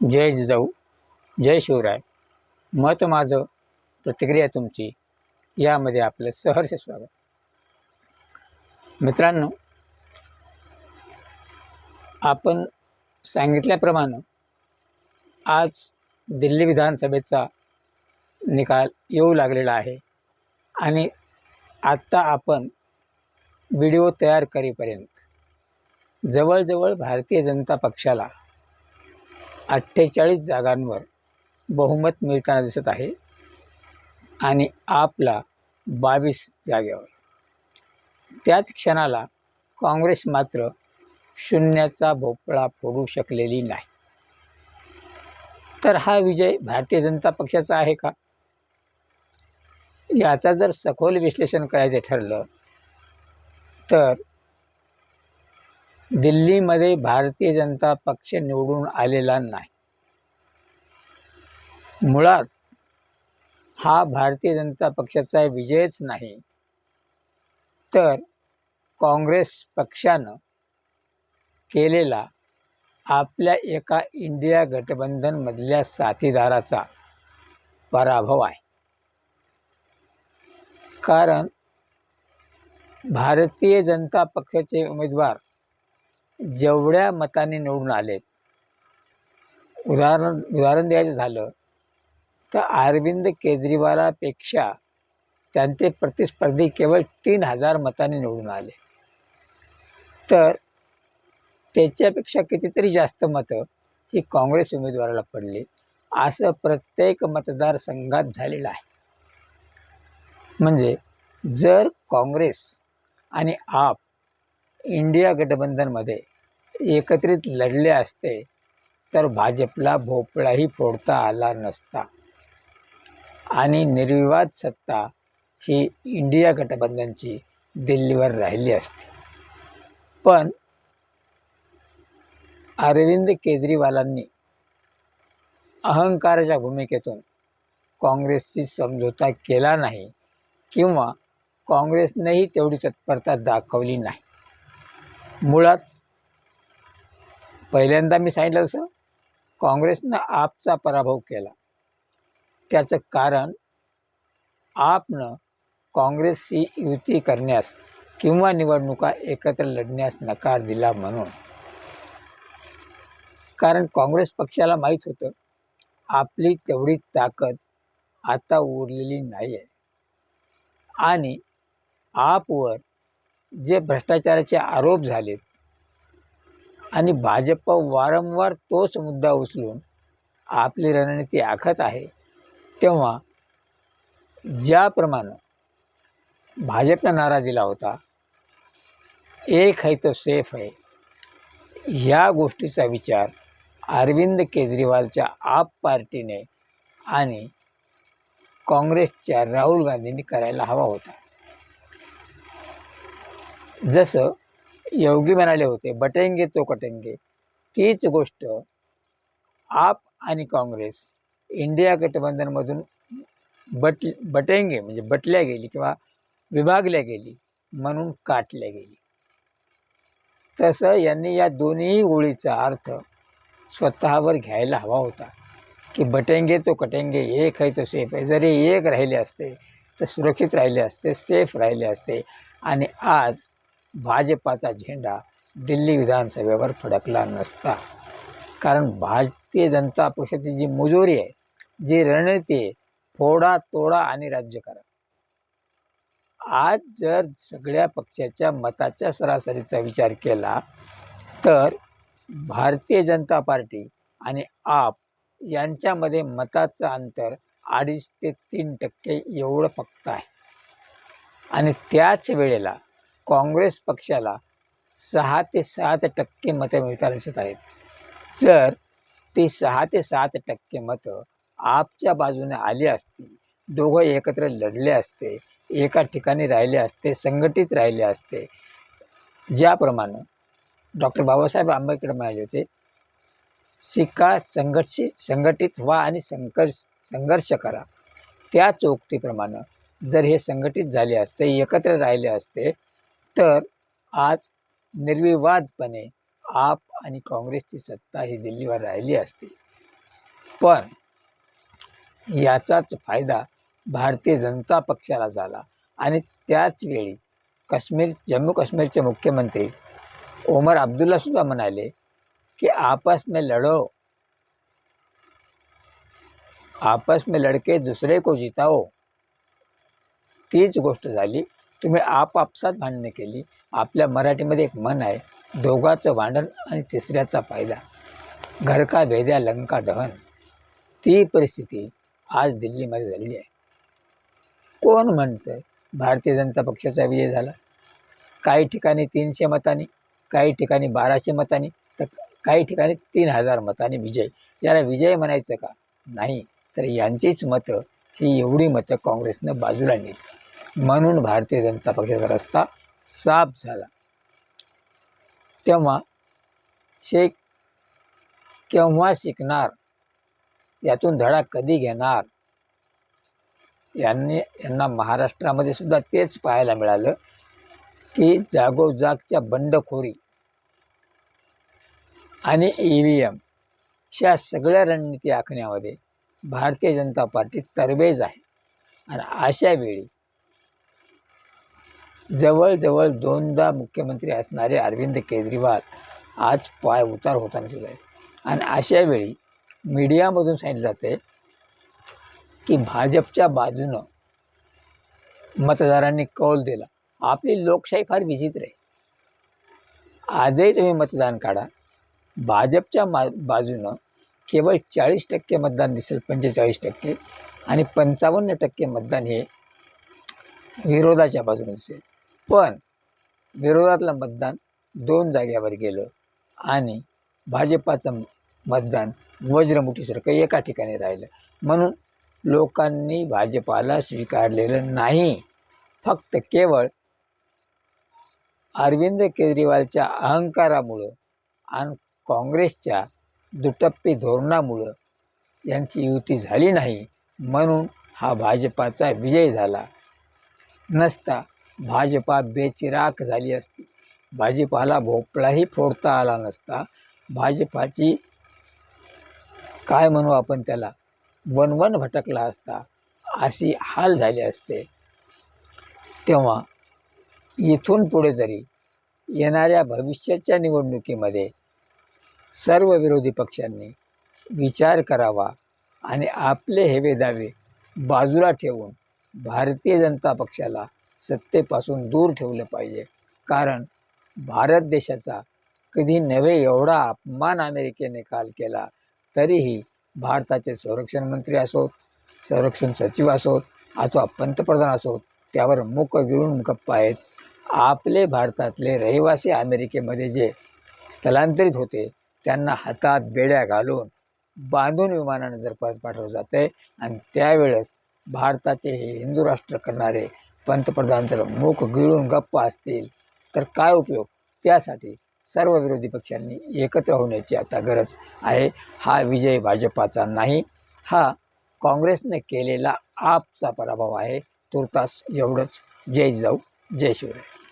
जय जिजाऊ जय शिवराय. मत माझं प्रतिक्रिया तुमची यामध्ये आपलं सहर्ष स्वागत. मित्रांनो आपण सांगितल्याप्रमाणे आज दिल्ली विधानसभेचा निकाल येऊ लागलेला आहे आणि आत्ता आपण व्हिडिओ तयार करेपर्यंत जवळजवळ भारतीय जनता पक्षाला अठ्ठेचाळीस जागांवर बहुमत मिळताना दिसत आहे आणि आपला बावीस जागेवर. त्याच क्षणाला काँग्रेस मात्र शून्याचा भोपळा फोडू शकलेली नाही. तर हा विजय भारतीय जनता पक्षाचा आहे का? याचा जर सखोल विश्लेषण करायचं ठरलं तर दिल्लीमध्ये भारतीय जनता पक्ष निवडून आलेला नाही. मुळात हा भारतीय जनता पक्षाचा विजयच नाही. तर काँग्रेस पक्षानं केलेला आपल्या एका इंडिया गठबंधनमधल्या साथीदाराचा पराभव आहे. कारण भारतीय जनता पक्षाचे उमेदवार जेवढ्या मताने निवडून आलेत उदाहरण उदाहरण द्यायचं झालं तर अरविंद केजरीवालापेक्षा त्यांचे प्रतिस्पर्धी केवळ तीन हजार मताने निवडून आले. तर त्याच्यापेक्षा कितीतरी जास्त मतं ही काँग्रेस उमेदवाराला पडली. असं प्रत्येक मतदारसंघात झालेलं आहे. म्हणजे जर काँग्रेस आणि आप इंडिया गठबंधनमध्ये एकत्रित लढले असते तर भाजपला भोपळाही फोडता आला नसता. आणि निर्विवाद सत्ता ही इंडिया गठबंधनची दिल्लीवर राहिली असती. पण अरविंद केजरीवालांनी अहंकाराच्या भूमिकेतून काँग्रेसची समझोता केला नाही किंवा काँग्रेसनेही तेवढी तत्परता दाखवली नाही. मुळात पहिल्यांदा मी सांगितलं तसं काँग्रेसनं आपचा पराभव केला. त्याचं कारण आपनं काँग्रेसशी युती करण्यास किंवा निवडणुका एकत्र लढण्यास नकार दिला म्हणून. कारण काँग्रेस पक्षाला माहीत होतं आपली तेवढी ताकद आता उरलेली नाही आहे आणि आपवर जे भ्रष्टाचाराचे आरोप झालेत आणि भाजप वारंवार तोच मुद्दा उचलून आपली रणनीती आखत आहे तेव्हा ज्याप्रमाणे भाजपनं नारा दिला होता एक है तो सेफ आहे. ह्या गोष्टीचा विचार अरविंद केजरीवालच्या आप पार्टीने आणि काँग्रेसच्या राहुल गांधींनी करायला हवा होता. जसं योगी म्हणाले होते बटेंगे तो कटेंगे. तीच गोष्ट आप आणि काँग्रेस इंडिया गठबंधनमधून बट बटेंगे म्हणजे बटल्या गेली किंवा विभागल्या गेली म्हणून काटल्या गेली. तसं यांनी या दोन्ही ओळीचा अर्थ स्वतःवर घ्यायला हवा होता की बटेंगे तो कटेंगे एक आहे तो सेफ आहे. जरी एक राहिले असते तर सुरक्षित राहिले असते सेफ राहिले असते. आणि आज भाजपाचा झेंडा दिल्ली विधानसभेवर फडकला नसता. कारण भारतीय जनता पक्षाची जी मुजोरी आहे जी रणनीती आहे फोडा तोडा आणि राज्य करा आज जर सगळ्या पक्षाच्या मताच्या सरासरीचा विचार केला तर भारतीय जनता पार्टी आणि आप यांच्यामध्ये मताचं अंतर अडीच ते तीन टक्के एवढं फक्त आहे. आणि त्याच वेळेला काँग्रेस पक्षाला सहा ते सात टक्के मतं मिळताना दिसत आहेत. जर ती सहा ते सात टक्के मतं आपच्या बाजूने आली असती दोघं एकत्र लढले असते एका ठिकाणी राहिले असते संघटित राहिले असते ज्याप्रमाणे डॉक्टर बाबासाहेब आंबेडकर म्हणाले होते सिक्का संघटशी संघटित व्हा आणि संघर्ष संघर्ष करा. त्या चोक्तीप्रमाणे जर हे संघटित झाले असते एकत्र राहिले असते तर आज निर्विवादपणे आप आणि काँग्रेसची सत्ता ही दिल्लीवर राहिली असती. पण याचाच फायदा भारतीय जनता पक्षाला झाला आणि त्याच वेळी काश्मीर जम्मू काश्मीरचे मुख्यमंत्री ओमर अब्दुल्लासुद्धा म्हणाले की आपस में लढो. आपस में लडके दुसरे को जिताओ. तीच गोष्ट झाली. तुम्ही आपापसात भांडणं केली. आपल्या मराठीमध्ये एक मन आहे दोघाचं भांडण आणि तिसऱ्याचा फायदा. घर का भेद्या लंका दहन. ती परिस्थिती आज दिल्लीमध्ये झालेली आहे. कोण म्हणतं भारतीय जनता पक्षाचा विजय झाला. काही ठिकाणी तीनशे मतांनी काही ठिकाणी बाराशे मतांनी तर काही ठिकाणी तीन हजार मतांनी विजय. याला विजय म्हणायचं का? नाही. तर यांचीच मतं ही एवढी मतं काँग्रेसनं बाजूला नेली. म्हणून भारतीय जनता पक्षाचा रस्ता साफ झाला. तेव्हा शेख केव्हा शिकणार? यातून धडा कधी घेणार? यांनी यांना महाराष्ट्रामध्ये सुद्धा तेच पाहायला मिळालं की जागोजागच्या बंडखोरी आणि ई व्ही एम ह्या सगळ्या रणनीती आखण्यामध्ये भारतीय जनता पार्टी तरबेज आहे. आणि अशा वेळी जवळजवळ दोनदा मुख्यमंत्री असणारे अरविंद केजरीवाल आज पाय उतार होताना दिसत आहेत. आणि अशा वेळी मीडियामधून सांगितलं जाते की भाजपच्या बाजूनं मतदारांनी कौल दिला. आपली लोकशाही फार विचित्र आहे. आजही तुम्ही मतदान काढा. भाजपच्या मा बाजूनं केवळ चाळीस टक्के मतदान दिसेल पंचेचाळीस टक्के आणि पंचावन्न टक्के मतदान हे विरोधाच्या बाजूने दिसेल. पण विरोधातलं मतदान दोन जाग्यावर गेलं आणि भाजपाचं मतदान वज्रमुठीसारखं एका ठिकाणी राहिलं. म्हणून लोकांनी भाजपाला स्वीकारलेलं नाही. फक्त केवळ अरविंद केजरीवालच्या अहंकारामुळं आणि काँग्रेसच्या दुटप्पी धोरणामुळं यांची युती झाली नाही. म्हणून हा भाजपाचा विजय झाला. नसता भाजपा बेचिराख झाली असती. भाजपाला भोपळाही फोडता आला नसता. भाजपाची काय म्हणू आपण त्याला? वनवन भटकला असता. अशी हाल झाले असते. तेव्हा इथून पुढे तरी येणाऱ्या भविष्याच्या निवडणुकीमध्ये सर्व विरोधी पक्षांनी विचार करावा आणि आपले हेवे दावे बाजूला ठेवून भारतीय जनता पक्षाला सत्तेपासून दूर ठेवलं पाहिजे. कारण भारत देशाचा कधी नव्हे एवढा अपमान अमेरिकेने काल केला तरीही भारताचे संरक्षण मंत्री असोत संरक्षण सचिव असोत अथवा पंतप्रधान असोत त्यावर मुक गिळून गप्पा आहेत. आपले भारतातले रहिवासी अमेरिकेमध्ये जे स्थलांतरित होते त्यांना हातात बेड्या घालून बांधून विमानानं जर परत पाठवलं जातं आहे आणि त्यावेळेस भारताचे हे हिंदू राष्ट्र करणारे पंतप्रधान जर मुख गिळून गप्प असतील तर काय उपयोग? त्यासाठी सर्व विरोधी पक्षांनी एकत्र होण्याची आता गरज आहे. हा विजय भाजपाचा नाही हा काँग्रेसने केलेला आपचा पराभव आहे. तुर्तास एवढंच. जय जाऊ जय शिवराय.